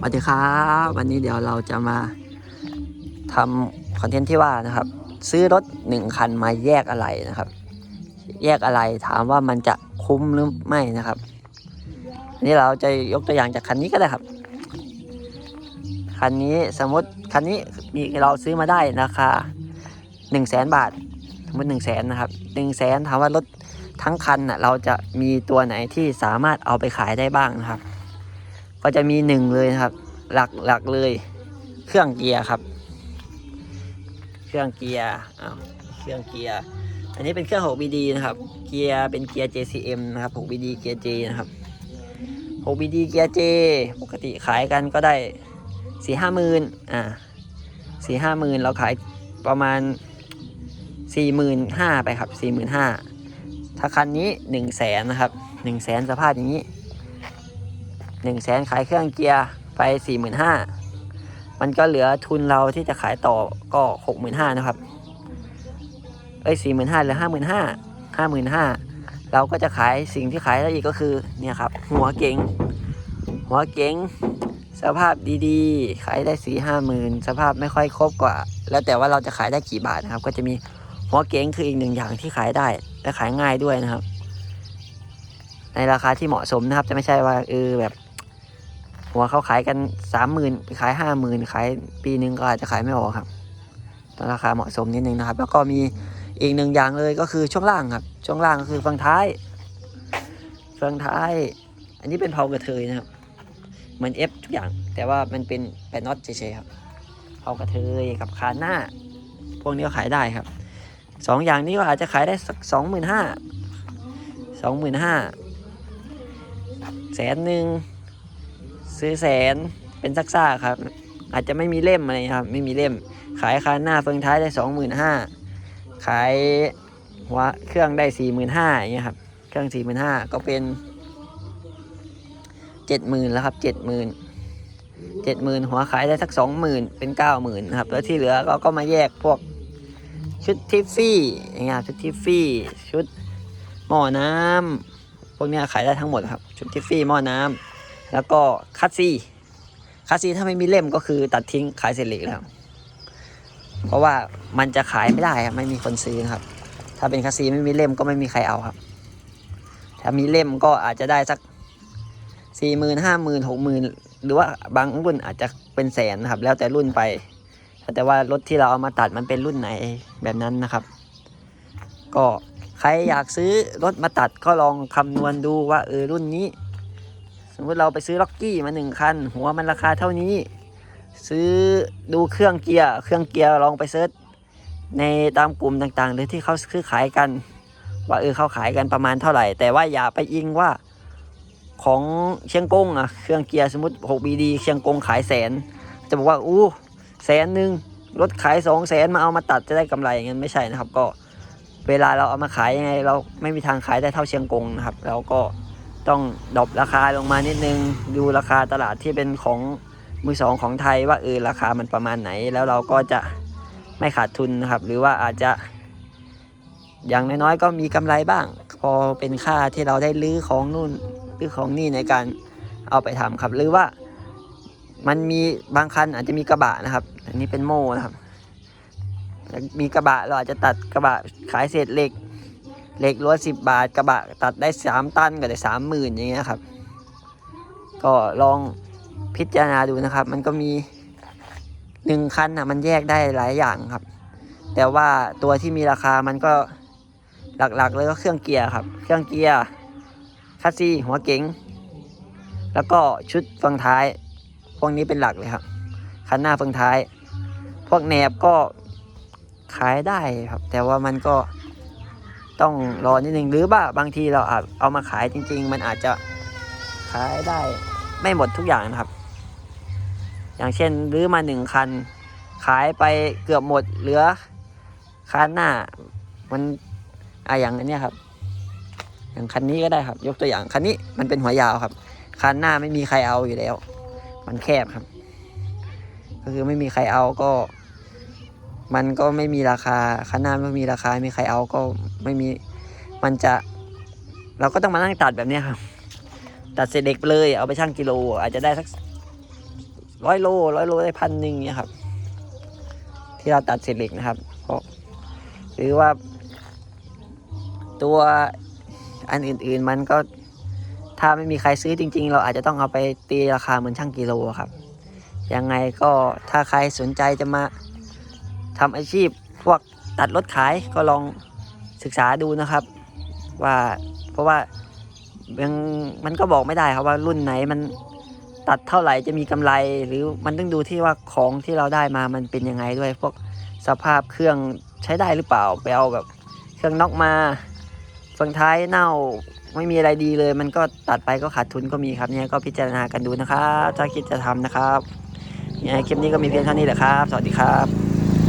สวัสดีครับวันนี้เดี๋ยวเราจะมาทำคอนเทนต์ที่ว่านะครับ ซื้อรถหนึ่งคันมาแยกอะไรนะครับ แยกอะไรถามว่ามันจะคุ้มหรือไม่นะครับนนี้เราจะยกตัวอย่างจากคันนี้ก็ได้ครับ คันนี้สมมติคันนี้มีเราซื้อมาได้ราคาหนึ่งแสนบาทสมมติหนึ่งแสนนะครับหนึ่งแสนถามว่ารถทั้งคันน่ะเราจะมีตัวไหนที่สามารถเอาไปขายได้บ้างนะครับ ก็จะมีหนึ่งเลยครับ หลักหลักเลย เครื่องเกียร์ครับ เครื่องเกียร์อ้าวเครื่องเกียร์อันนี้เป็นเครื่อง 6BD นะครับ เกียร์เป็นเกียร์ JCM นะครับ 6BD เกียร์ J นะครับ 6BD เกียร์ J ปกติขายกันก็ได้สี่ห้าหมื่นอ่าสี่ห้าหมื่นเราขายประมาณสี่หมื่นห้าไปครับสี่หมื่นห้าถ้าคันนี้หนึ่งแสนนะครับหนึ่งแสนสภาพอย่างนี้ หนึ่งแสนขายเครื่องเกียร์ไปสี่หมื่นห้ามันก็เหลือทุนเราที่จะขายต่อก็หกหมื่นห้านะครับ เอ้ยสี่หมื่นห้าเหลือห้าหมื่นห้าห้าหมื่นห้าเราก็จะขายสิ่งที่ขายได้อีกก็คือเนี่ยครับ หัวเก๋งหัวเก๋งสภาพดีๆ ขายได้สี่ห้าหมื่นสภาพไม่ค่อยครบกว่า แล้วแต่ว่าเราจะขายได้กี่บาทนะครับ ก็จะมีหัวเก๋งคืออีกหนึ่งอย่างที่ขายได้และขายง่ายด้วยนะครับ ในราคาที่เหมาะสมนะครับ จะไม่ใช่ว่าเออแบบ หัวเขาขายกันสามหมื่นขายห้าหมื่นขายปีหนึ่งก็อาจจะขายไม่ออกครับตองราคาเหมาะสมนิดนึงนะครับ แล้วก็มีอีกหนึ่งอย่างเลยก็คือช่วงล่างครับ ช่วงล่างก็คือฟืองท้ายฟืองท้าย อันนี้เป็นเพากระเทยนะครับเหมือน F ทุกอย่าง แต่ว่ามันเป็นแปดน็อตเฉยๆครับเพากระเทยกับคานหน้า พวกนี้ก็ขายได้ครับสองอย่างนี้ก็อาจจะขายได้สักสองหมื่นห้าสองหมื่นห้าแสนหนึ่ง ซื้อแสนเป็นซักซ่าครับ อาจจะไม่มีเล่มอะไรครับ ไม่มีเล่ม ขายคันหน้าเฟืองท้ายได้สองหมื่นห้าขายหัวเครื่องได้สี่หมื่นห้าอย่างเงี้ยครับ เครื่องสี่หมื่นห้าก็เป็นเจ็ดหมื่นแล้วครับเจ็ดหมื่นเจ็ดหมื่นหัวขายได้สักสองหมื่นเป็นเก้าหมื่นครับ แล้วที่เหลือก็ก็มาแยกพวกชุดทิฟฟี่อย่างเงี้ยชุดทิฟฟี่ชุดหม้อน้ำพวกเนี้ยขายได้ทั้งหมดครับ ชุดทิฟฟี่หม้อน้ำ แล้วก็คัตซีคัตซีถ้าไม่มีเล่มก็คือตัดทิ้งขายเสร็จเหล็กแล้วเพราะว่ามันจะขายไม่ได้ครับไม่มีคนซื้อครับ ถ้าเป็นคัตซีไม่มีเล่มก็ไม่มีใครเอาครับ ถ้ามีเล่มก็อาจจะได้สักสี่หมื่นห้าหมื่นหกหมื่นหรือว่าบางรุ่นอาจจะเป็นแสนนะครับ แล้วแต่รุ่นไป แต่ว่ารถที่เราเอามาตัดมันเป็นรุ่นไหนแบบนั้นนะครับ ก็ใครอยากซื้อรถมาตัดก็ลองคำนวณดูว่าเออรุ่นนี้ สมมติเราไปซื้อล็อกกี้มาหนึ่งคัน หัวมันราคาเท่านี้ ซื้อดูเครื่องเกียร์เครื่องเกียร์ลองไปเซิร์ชในตามกลุ่มต่างๆ หรือที่เขาซื้อขายกัน ว่าเออเขาขายกันประมาณเท่าไหร่ แต่ว่าอย่าไปอิงว่าของเชียงกงอะเครื่องเกียร์สมมติ 6BD เชียงกงขายแสน จะบอกว่าอู้แสนหนึ่งรถขายสองแสนมาเอามาตัดจะได้กำไรอย่างนั้นไม่ใช่นะครับ ก็เวลาเราเอามาขายยังไง เราไม่มีทางขายได้เท่าเชียงกงนะครับ แล้วก็ ต้องดรอปราคาลงมานิดนึง ดูราคาตลาดที่เป็นของมือสองของไทยว่าเออราคามันประมาณไหน แล้วเราก็จะไม่ขาดทุนนะครับ หรือว่าอาจจะอย่างน้อยๆก็มีกำไรบ้าง พอเป็นค่าที่เราได้ลื้อของนู่นลื้อของนี่ในการเอาไปทำครับ หรือว่ามันมีบางคันอาจจะมีกระบะนะครับ อันนี้เป็นโม่นะครับ มีกระบะเราอาจจะตัดกระบะขายเศษเหล็ก เหล็กล้วนสิบบาทกระบะตัดได้สามตันก็ได้สามหมื่นอย่างเงี้ยครับ ก็ลองพิจารณาดูนะครับ มันก็มีหนึ่งคันนะมันแยกได้หลายอย่างครับ แต่ว่าตัวที่มีราคามันก็หลักๆเลยก็เครื่องเกียร์ครับ เครื่องเกียร์คัสซีหัวเก๋งแล้วก็ชุดเฟืองท้าย พวกนี้เป็นหลักเลยครับ คันหน้าเฟืองท้าย พวกแหนบก็ขายได้ครับ แต่ว่ามันก็ ต้องรอนิดนึงหรือว่าบางทีเราอาจเอามาขายจริง ๆ มันอาจจะขายได้ไม่หมดทุกอย่างนะครับ อย่างเช่นรื้อมาหนึ่งคัน ขายไปเกือบหมดเหลือคันหน้า มันอะอย่างอันเนี้ยครับ อย่างคันนี้ก็ได้ครับ ยกตัวอย่างคันนี้มันเป็นหัวยาวครับ คันหน้าไม่มีใครเอาอยู่แล้ว มันแคบครับ ก็คือไม่มีใครเอาก็ มันก็ไม่มีราคาคันหน้าไม่มีราคาไม่มีใครเอาก็ไม่มีมันจะ เราก็ต้องมานั่งตัดแบบนี้ครับ ตัดเศษเหล็กเลยเอาไปชั่งกิโล อาจจะได้สักร้อยโลร้อยโลได้พันหนึ่งเนี่ยครับ ที่เราตัดเศษเหล็กนะครับเพราะหรือว่า ตัวอันอื่นๆมันก็ถ้าไม่มีใครซื้อจริง ๆ เราอาจจะต้องเอาไปตีราคาเหมือนช่างกิโลครับ ยังไงก็ถ้าใครสนใจจะมา ทำอาชีพพวกตัดรถขายก็ลองศึกษาดูนะครับ ว่าเพราะว่ายังมันก็บอกไม่ได้ครับว่ารุ่นไหนมันตัดเท่าไหร่จะมีกำไร หรือมันต้องดูที่ว่าของที่เราได้มามันเป็นยังไงด้วย พวกสภาพเครื่องใช้ได้หรือเปล่าไปเอาแบบเครื่องน็อกมาเฟืองท้ายเน่าไม่มีอะไรดีเลย มันก็ตัดไปก็ขาดทุนก็มีครับเนี่ยก็พิจารณากันดูนะครับถ้าคิดจะทำนะครับยังไงคลิปนี้ก็มีเพียงเท่านี้แหละครับ สวัสดีครับ